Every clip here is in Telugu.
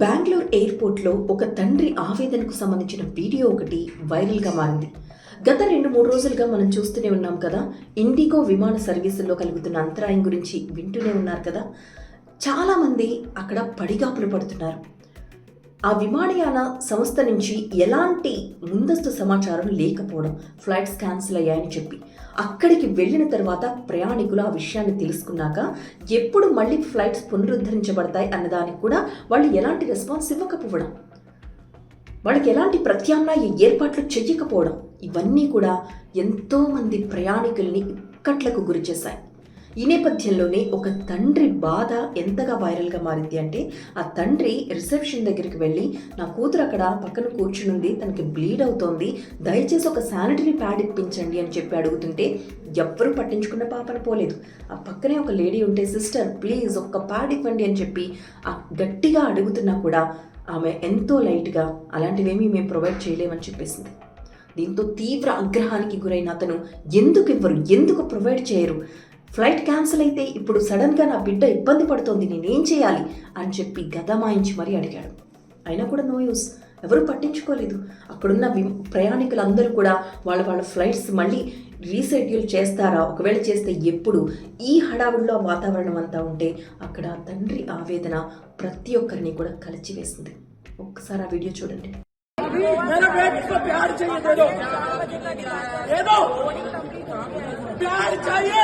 బెంగళూరు ఎయిర్పోర్ట్లో ఒక తండ్రి ఆవేదనకు సంబంధించిన వీడియో ఒకటి వైరల్గా మారింది. గత రెండు మూడు రోజులుగా మనం చూస్తూనే ఉన్నాం కదా ఇండిగో విమాన సర్వీసుల్లో కలుగుతున్న అంతరాయం గురించి వింటూనే ఉన్నారు కదా. చాలామంది అక్కడ పడిగాపులు పడుతున్నారు. ఆ విమానయాన సంస్థ నుంచి ఎలాంటి ముందస్తు సమాచారం లేకపోవడం ఫ్లైట్స్ క్యాన్సిల్ అయ్యాయని చెప్పి అక్కడికి వెళ్ళిన తర్వాత ప్రయాణికులు ఆ విషయాన్ని తెలుసుకున్నాక ఎప్పుడు మళ్ళీ ఫ్లైట్స్ పునరుద్ధరించబడతాయి అన్నదానికి కూడా వాళ్ళు ఎలాంటి రెస్పాన్స్ ఇవ్వకపోవడం వాళ్ళకి ఎలాంటి ప్రత్యామ్నాయ ఏర్పాట్లు చెయ్యకపోవడం ఇవన్నీ కూడా ఎంతోమంది ప్రయాణికుల్ని ఇక్కట్లకు గురిచేశాయి. ఈ నేపథ్యంలోనే ఒక తండ్రి బాధ ఎంతగా వైరల్గా మారింది అంటే ఆ తండ్రి రిసెప్షన్ దగ్గరికి వెళ్ళి నా కూతురు అక్కడ పక్కన కూర్చునుంది తనకి బ్లీడ్ అవుతోంది దయచేసి ఒక శానిటరీ ప్యాడ్ ఇప్పించండి అని చెప్పి అడుగుతుంటే ఎవ్వరూ పట్టించుకున్న పాపను పోలేదు. ఆ పక్కనే ఒక లేడీ ఉంటే సిస్టర్ ప్లీజ్ ఒక్క ప్యాడ్ ఇవ్వండి అని చెప్పి ఆ గట్టిగా అడుగుతున్నా కూడా ఆమె ఎంతో లైట్గా అలాంటివేమీ మేము ప్రొవైడ్ చేయలేమని చెప్పేసింది. దీంతో తీవ్ర ఆగ్రహానికి గురైన అతను ఎందుకు ఇవ్వరు? ఎందుకు ప్రొవైడ్ చేయరు? ఫ్లైట్ క్యాన్సిల్ అయితే ఇప్పుడు సడన్గా నా బిడ్డ ఇబ్బంది పడుతోంది నేనేం చేయాలి అని చెప్పి గదమాయించి మరీ అడిగాడు అయినా కూడా నో యూస్ ఎవరు పట్టించుకోలేదు అక్కడున్న వి ప్రయాణికులందరూ కూడా వాళ్ళ వాళ్ళ ఫ్లైట్స్ మళ్ళీ రీషెడ్యూల్ చేస్తారా ఒకవేళ చేస్తే ఎప్పుడు ఈ హడావుల్లో వాతావరణం అంతా ఉంటే అక్కడ ఆ తండ్రి ఆవేదన ప్రతి ఒక్కరిని కూడా కలిచివేసింది ఒక్కసారి ఆ వీడియో చూడండి मेरे बेटे को प्यार चाहिए दे दो दे दो प्यार चाहिए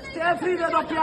Você é filha da piada.